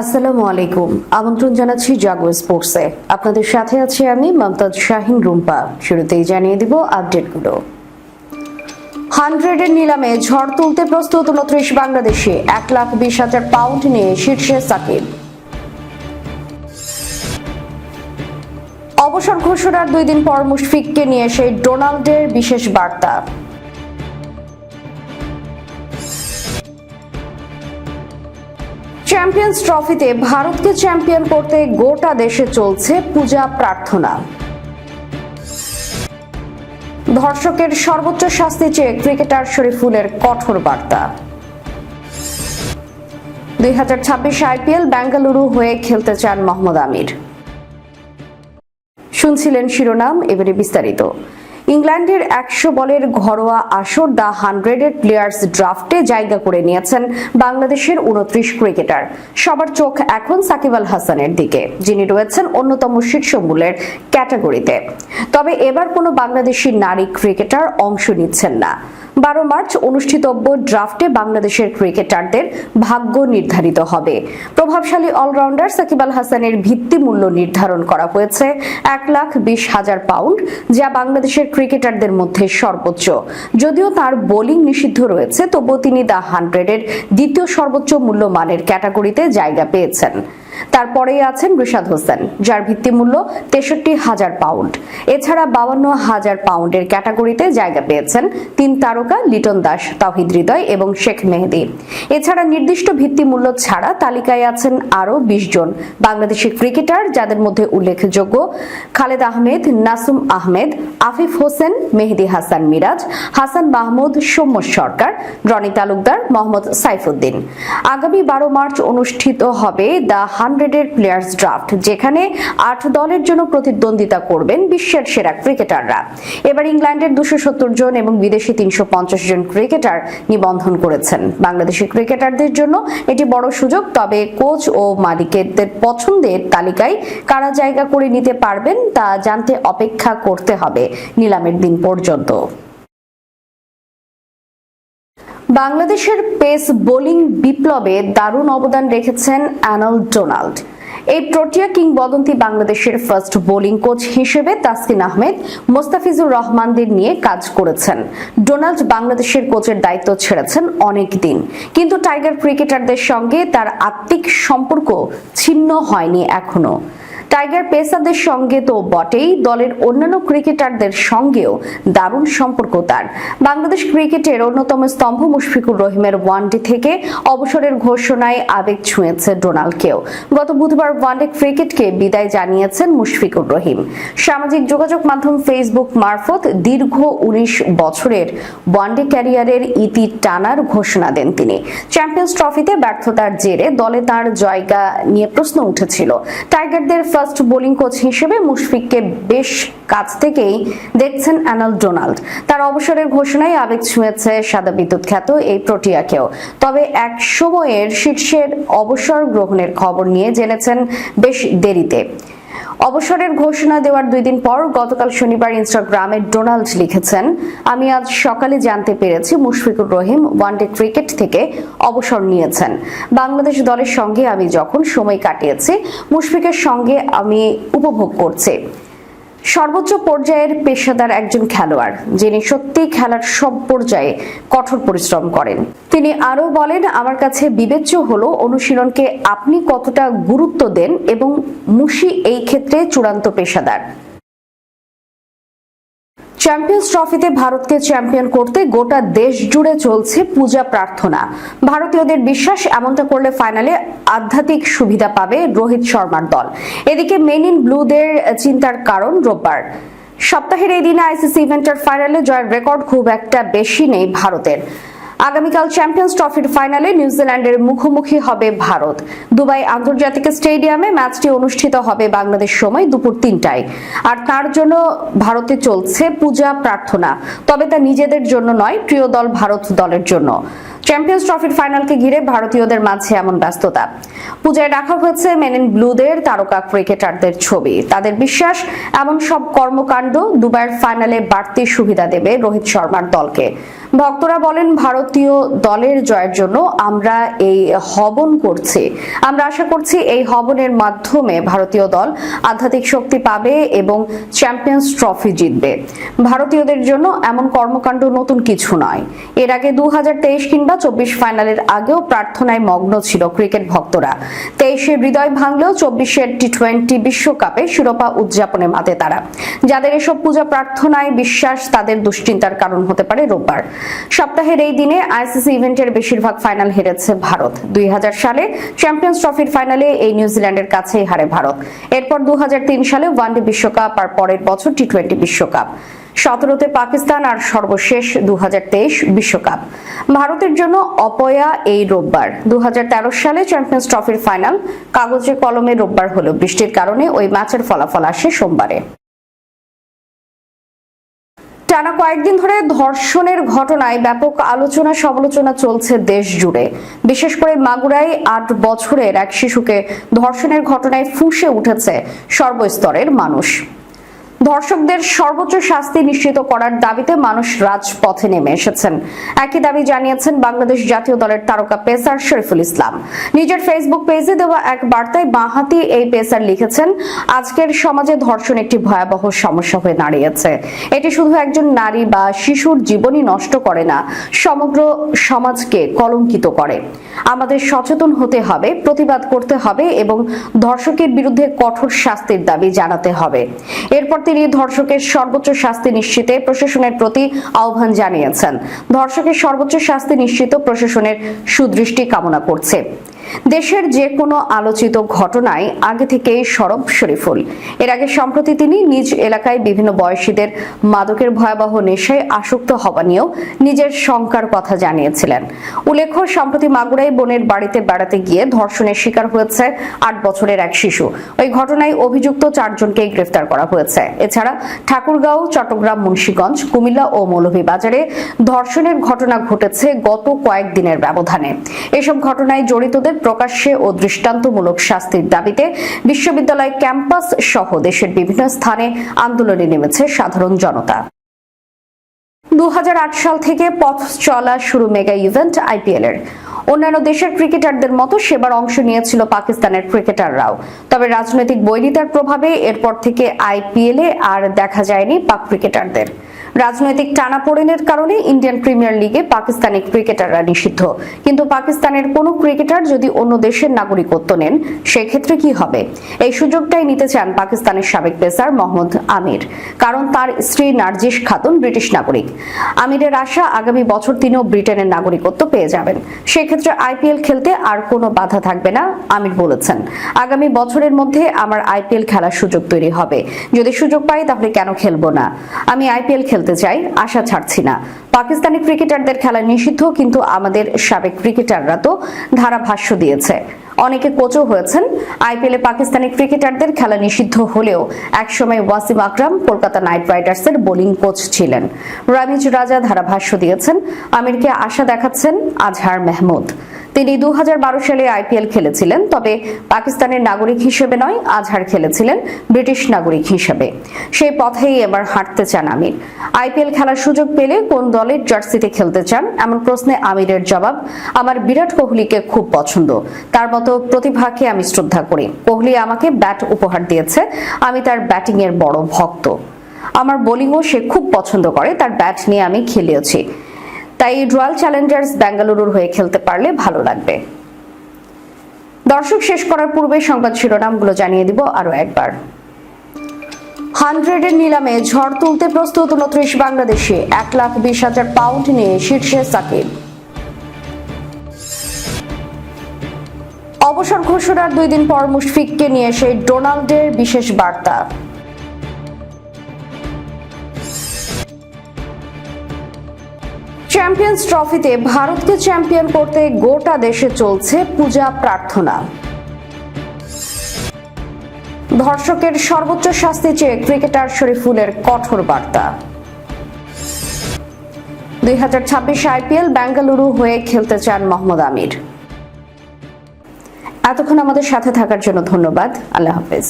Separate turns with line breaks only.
আসসালামু আলাইকুম। আমন্ত্রণ জানাচ্ছি জাগো স্পোর্টসে। আপনাদের সাথে আছি আমি মমতাজ শাহিন রুম্পা। শুরুতেই জানিয়ে দিব আপডেটগুলো। হান্ড্রেডের নিলামে ঝড় তুলতে প্রস্তুত উনত্রিশ বাংলাদেশে। এক লাখ বিশ হাজার পাউন্ড নিয়ে শীর্ষে সাকিব। অবসর ঘোষণার দুই দিন পর মুশফিককে নিয়ে সেই ডোনাল্ডের বিশেষ বার্তা। চ্যাম্পিয়ন্স ট্রফিতে ভারতকে চ্যাম্পিয়ন করতে গোটা দেশে চলছে পূজা প্রার্থনা। ধর্ষকের সর্বোচ্চ শাস্তি চেয়ে ক্রিকেটার শরীফুলের কঠোর বার্তা। দুই হাজার ছাব্বিশ আইপিএল বেঙ্গালুরু হয়ে খেলতে চান মোহাম্মদ আমির। শুনছিলেন শিরোনাম, এবারে বিস্তারিত। ইংল্যান্ডের একশো বলের ঘরোয়া আসর দ্য হান্ড্রেডের প্লেয়ার্স ড্রাফটে জায়গা করে নিয়েছেন বাংলাদেশের উনত্রিশ ক্রিকেটার। সবার চোখ এখন সাকিব আল হাসানের দিকে, যিনি রয়েছেন অন্যতম শীর্ষ মূল্যের ক্যাটাগরিতে। তবে এবার কোনো বাংলাদেশি নারী ক্রিকেটার অংশ নিচ্ছেন না। বারো মার্চ অনুষ্ঠিতব্য ড্রাফটে বাংলাদেশের ক্রিকেটারদের ভাগ্য নির্ধারিত হবে। প্রভাবশালী অলরাউন্ডার সাকিব আল হাসানের ভিত্তি মূল্য নির্ধারণ করা হয়েছে এক লাখ বিশ হাজার পাউন্ড, যা বাংলাদেশের ক্রিকেটারদের মধ্যে সর্বোচ্চ। যদিও তার বোলিং নিষিদ্ধ রয়েছে, তবুও তিনি দ্য হান্ড্রেডের দ্বিতীয় সর্বোচ্চ মূল্যমানের ক্যাটাগরিতে জায়গা পেয়েছেন। তারপরেই আছেন রিশাদ হোসেন, যার ভিত্তিমূল্য তেষট্টি হাজার পাউন্ড। এছাড়া বাউান্ন হাজার পাউন্ডের ক্যাটাগরিতে জায়গা পেয়েছেন তিন তারকা লিটন দাস, তাহিদ হৃদয় এবং শেখ মেহেদি। এছাড়া নির্দিষ্ট ভিত্তিমূল্য ছাড়া তালিকায় আছেন আরও বিশ জন বাংলাদেশি ক্রিকেটার যাদের মধ্যে উল্লেখযোগ্য খালেদ আহমেদ, নাসুম আহমেদ, আফিফ হোসেন, মেহেদি হাসান মিরাজ, হাসান মাহমুদ, সৌম্য সরকার, রনি তালুকদার, মোহাম্মদ সাইফুদ্দিন। আগামী বারো মার্চ অনুষ্ঠিত হবে দ্য হান্ড্রেডের প্লেয়ার্স ড্রাফট যেখানে আট দলের জন্য প্রতিদ্বন্দ্বিতা করবেন বিশ্বের সেরা ক্রিকেটাররা এবার ইংল্যান্ডের দুশো সত্তর জন এবং বিদেশি তিনশো পঞ্চাশ জন ক্রিকেটার নিবন্ধন করেছেন। বাংলাদেশি ক্রিকেটারদের জন্য এটি বড় সুযোগ, তবে কোচ ও মালিকদের পছন্দের তালিকায় কারা জায়গা করে নিতে পারবেন তা জানতে অপেক্ষা করতে হবে নিলামের দিন পর্যন্ত। বাংলাদেশের পেস বোলিং বিপ্লবে দারুণ অবদান রেখেছেন অ্যানল ডোনাল্ড। এই প্রোটিয়া কিংবদন্তি বাংলাদেশের ফার্স্ট বোলিং কোচ হিসেবে তাসকিন আহমেদ, মোস্তাফিজুর রহমানদের নিয়ে কাজ করেছেন। ডোনাল্ড বাংলাদেশের কোচের দায়িত্ব ছেড়েছেন অনেক দিন কিন্তু টাইগার ক্রিকেটারদের সঙ্গে তার আত্মিক সম্পর্ক ছিন্ন হয়নি এখনও। টাইগার পেসারদের সঙ্গে তো বটেই, দলের অন্যান্য ক্রিকেটারদের সঙ্গেও দারুণ সম্পর্ক তার। বাংলাদেশ ক্রিকেটের অন্যতম স্তম্ভ মুশফিকুর রহিমের ওয়ানডে থেকে অবসরের ঘোষণায় আবেগ ছুঁয়েছে ডোনাল্ডকেও গত বুধবার ওয়ানডে ক্রিকেটকে বিদায় জানিয়েছেন মুশফিকুর রহিম। সামাজিক যোগাযোগ মাধ্যম ফেসবুক মারফত দীর্ঘ উনিশ বছরের ওয়ানডে ক্যারিয়ারের ইতি টানার ঘোষণা দেন তিনি। চ্যাম্পিয়ন্স ট্রফিতে ব্যর্থতার জেরে দলে তার জায়গা নিয়ে প্রশ্ন উঠেছিল। টাইগারদের ফার্স্ট বোলিং কোচ হিসেবে মুশফিককে বেশ কাছ থেকেই দেখছেন অ্যানাল ডোনাল্ড। তার অবসরের ঘোষণায় আবেগ ছুঁয়েছে সাদা বিদ্যুৎ খ্যাত এই প্রোটিয়াকেও। তবে এক সময়ের শীর্ষের অবসর গ্রহণের খবর নিয়ে জেনেছেন বেশ দেরিতে। অবসরের ঘোষণা দেওয়ার দুই দিন পর গতকাল শনিবার ইনস্টাগ্রামে ডোনাল্ড লিখেছেন, আমি আজ সকালে জানতে পেরেছি মুশফিকুর রহিম ওয়ানডে ক্রিকেট থেকে অবসর নিয়েছেন। বাংলাদেশ দলের সঙ্গে আমি যখন সময় কাটিয়েছি, মুশফিকের সঙ্গে আমি উপভোগ করছি। সর্বোচ্চ পর্যায়ের পেশাদার একজন খেলোয়াড়, যিনি সত্যি খেলার সব পর্যায়ে কঠোর পরিশ্রম করেন। তিনি আরও বলেন, আমার কাছে বিবেচ্য হলো অনুশীলনকে আপনি কতটা গুরুত্ব দেন এবং মুশি এই ক্ষেত্রে চূড়ান্ত পেশাদার। চ্যাম্পিয়ন্স ট্রফিতে ভারতকে চ্যাম্পিয়ন করতে গোটা দেশ জুড়ে চলছে পূজা প্রার্থনা। ভারতীয়দের বিশ্বাস এমনটা করলে ফাইনালে আধ্যাত্মিক সুবিধা পাবে রোহিত শর্মার দল। এদিকে মেন ইন ব্লুদের চিন্তার কারণ রোববার। সপ্তাহের এই দিনে আইসিসি ইভেন্টের ফাইনালে জয়ের রেকর্ড খুব একটা বেশি নেই ভারতের। আগামীকাল চ্যাম্পিয়ন্স ট্রফির ফাইনালে নিউজিল্যান্ডের মুখোমুখি হবে ভারত। দুবাই আন্তর্জাতিক স্টেডিয়ামে ম্যাচটি অনুষ্ঠিত হবে বাংলাদেশ সময় দুপুর তিনটায়। আর তার জন্য ভারতে চলছে পূজা প্রার্থনা, তবে তা নিজেদের জন্য নয়, প্রিয় দল ভারত দলের জন্য। চ্যাম্পিয়ন্স ট্রফির ফাইনালকে ঘিরে ভারতীয়দের মাঝে এমন ব্যস্ততা। পূজায় রাখা হয়েছে মেন ইন ব্লুদের তারকা ক্রিকেটারদের ছবি। তাদের বিশ্বাস, এমন সব কর্মকাণ্ড দুবাইয়ের ফাইনালে বাড়তি সুবিধা দেবে রোহিত শর্মার দলকে। ভক্তরা বলেন, ভারতীয় দলের জয়ের জন্য আমরা এই হবন করছি। আমরা আশা করছি এই হবনের মাধ্যমে ভারতীয় দল আধ্যাত্মিক শক্তি পাবে এবং চ্যাম্পিয়ন্স ট্রফি জিতবে। ভারতীয়দের জন্য এমন কর্মকাণ্ড নতুন কিছু নয়। এর আগে দুহাজার তেইশ কিংবা চব্বিশ ফাইনালের আগেও প্রার্থনায় মগ্ন ছিল ক্রিকেট ভক্তরা। তেইশে হৃদয় ভাঙলেও চব্বিশের টি টোয়েন্টি বিশ্বকাপে শিরোপা উদযাপনে মাতে তারা। যাদের এসব পূজা প্রার্থনায় বিশ্বাস, তাদের দুশ্চিন্তার কারণ হতে পারে রোববার। সপ্তাহের এই দিনে আইসিসি ইভেন্টের বেশিরভাগ ফাইনাল হেরেছে ভারত। দুই হাজার সালে চ্যাম্পিয়ন্স ট্রফির ফাইনালে এই নিউজিল্যান্ডের কাছেই হারে ভারত। এরপর দু সালে ওয়ানডে বিশ্বকাপ আর পরের বছর টি টোয়েন্টি বিশ্বকাপ। সতেরোতে পাকিস্তান আর সর্বশেষ দু বিশ্বকাপ। ভারতের জন্য অপয়া এই রোববার। দু হাজার তেরো সালে চ্যাম্পিয়ন্স ট্রফির ফাইনাল কাগজে কলমে রোববার হলো। বৃষ্টির কারণে ওই ম্যাচের ফলাফল আসে সোমবারে। টানা কয়েকদিন ধরে ধর্ষণের ঘটনায় ব্যাপক আলোচনা সমালোচনা চলছে দেশ জুড়ে। বিশেষ করে মাগুরায় আট বছরের এক শিশুকে ধর্ষণের ঘটনায় ফুঁসে উঠেছে সর্বস্তরের মানুষ। ধর্ষকদের সর্বোচ্চ শাস্তি নিশ্চিত করার দাবিতে মানুষ রাজপথে নেমে এসেছেন। একই দাবি জানিয়েছেন বাংলাদেশ জাতীয় দলের তারকা পেসার শরীফুল ইসলাম। নিজের ফেসবুক পেজে দেওয়া এক বার্তায় বাঁহাতি এই পেসার লিখেছেন, আজকের সমাজে ধর্ষণ একটি ভয়াবহ সমস্যা হয়ে দাঁড়িয়েছে। এটি শুধু একজন নারী বা শিশুর জীবনই নষ্ট করে না, সমগ্র সমাজকে কলঙ্কিত করে। আমাদের সচেতন হতে হবে, প্রতিবাদ করতে হবে এবং ধর্ষকের বিরুদ্ধে কঠোর শাস্তির দাবি জানাতে হবে। এরপর তিনি ধর্ষকের সর্বোচ্চ শাস্তি নিশ্চিতে প্রশাসনের প্রতি আহ্বান জানিয়েছেন। ধর্ষকের সর্বোচ্চ শাস্তি নিশ্চিত প্রশাসনের সুদৃষ্টি কামনা করছে। দেশের যে কোনো আলোচিত ঘটনায় আগে থেকেই সরব শরীফুল। এর আগে সম্প্রতি তিনি নিজ এলাকায় বিভিন্ন বয়সীদের মাদকের ভয়াবহ নেশায় আসক্ত হওয়া নিয়েও নিজের শঙ্কার কথা জানিয়েছিলেন। উল্লেখ্য, সম্প্রতি মাগুরাই বোনের বাড়িতে বেড়াতে গিয়ে ধর্ষণের শিকার হয়েছে আট বছরের এক শিশু। ওই ঘটনায় অভিযুক্ত চারজনকে গ্রেফতার করা হয়েছে। এছাড়া ঠাকুরগাঁও, চট্টগ্রাম, মুন্সীগঞ্জ, কুমিল্লা ও মৌলভীবাজারে ধর্ষণের ঘটনা ঘটেছে গত কয়েকদিনের ব্যবধানে। এসব ঘটনায় জড়িতদের প্রকাশ্যে ও দৃষ্টান্তমূলক শাস্তির দাবিতে বিশ্ববিদ্যালয় ক্যাম্পাস সহ দেশের বিভিন্ন স্থানে আন্দোলনে নেমেছে সাধারণ জনতা। দুহাজার আট সাল থেকে পথ চলা শুরু মেগা ইভেন্ট আইপিএল এর। অন্যান্য দেশের ক্রিকেটারদের মতো সেবার অংশ নিয়েছিল পাকিস্তানের ক্রিকেটাররাও। তবে রাজনৈতিক বৈরিতার প্রভাবে এরপর থেকে আইপিএলে আর দেখা যায়নি পাক ক্রিকেটারদের। রাজনৈতিক টানাপোড়েনের কারণে ইন্ডিয়ান প্রিমিয়ার লিগে পাকিস্তানি ক্রিকেটাররা নিষিদ্ধ। কিন্তু পাকিস্তানের কোনো ক্রিকেটার যদি অন্য দেশের নাগরিকত্ব নেন, সেক্ষেত্রে কি হবে? এই সুযোগটাই নিতে চান পাকিস্তানের সাবেক পেসার মোহাম্মদ আমির। কারণ তার স্ত্রী নার্জিস খাতুন ব্রিটিশ নাগরিক। আমিরের আশা আগামী বছর তিনিও ব্রিটেনের নাগরিকত্ব পেয়ে যাবেন। সেক্ষেত্রে আইপিএল খেলতে আর কোনো বাধা থাকবে না, আমির বলেছেন। আগামী বছরের মধ্যে আমার আইপিএল খেলার সুযোগ তৈরি হবে। যদি সুযোগ পাই তাহলে কেন খেলব না? আমি আইপিএল খেলতে চাই, আশা ছাড়ছি না। পাকিস্তানি ক্রিকেটারদের খেলা নিষিদ্ধ, কিন্তু আমাদের সাবেক ক্রিকেটাররা তো ধারাভাষ্য দিয়েছে। অনেকে কোচও হয়েছেন। আইপিএলে পাকিস্তানি ক্রিকেটারদের খেলা নিষিদ্ধ হলেও একসময় ওয়াসিম আকরাম কলকাতা নাইট রাইডার্সের বোলিং কোচ ছিলেন। রামিজ রাজা ধারাভাষ্য দিয়েছেন, আমিরকে আশা দেখাচ্ছেন আজহার মেহমুদ। তিনি দুহাজার বারো সালে আইপিএল খেলেছিলেন, তবে পাকিস্তানের নাগরিক হিসেবে নয়, আজহার খেলেছিলেন ব্রিটিশ নাগরিক হিসেবে। সেই পথেই এবার হাঁটতে চান আমির। আইপিএল খেলার সুযোগ পেলে কোন দলের জার্সিতে খেলতে চান, এমন প্রশ্নে আমিরের জবাব, আমার বিরাট কোহলিকে খুব পছন্দ। তার মতো প্রতিভাকে আমি শ্রদ্ধা করি। কোহলি আমাকে ব্যাট উপহার দিয়েছে। আমি তার ব্যাটিং এর বড় ভক্ত। আমার বোলিংও সে খুব পছন্দ করে। তার ব্যাট নিয়ে আমি খেলিয়েছি তাই রয়্যাল চ্যালেঞ্জার্স বেঙ্গালুরুর হয়ে খেলতে পারলে ভালো লাগবে। দর্শক শেষ করার পূর্বে সংবাদ শিরোনামগুলো জানিয়ে দিব আরও একবার। হান্ড্রেডের নিলামে ঝড় তুলতে প্রস্তুত উনত্রিশ বাংলাদেশে, এক লাখ বিশ হাজার পাউন্ড নিয়ে শীর্ষে সাকিব। অবসর ঘোষণার দুই দিন পর মুশফিককে নিয়ে সেই ডোনাল্ডের বিশেষ বার্তা। চ্যাম্পিয়ন্স ট্রফিতে ভারতকে চ্যাম্পিয়ন করতে গোটা দেশে চলছে পূজা প্রার্থনা। ধর্ষকের সর্বোচ্চ শাস্তি চেয়ে ক্রিকেটার শরীফুলের কঠোর বার্তা। দুই হাজার ছাব্বিশ আইপিএল বেঙ্গালুরু হয়ে খেলতে চান মোহাম্মদ আমির। এতক্ষণ আমাদের সাথে থাকার জন্য ধন্যবাদ। আল্লাহ হাফেজ।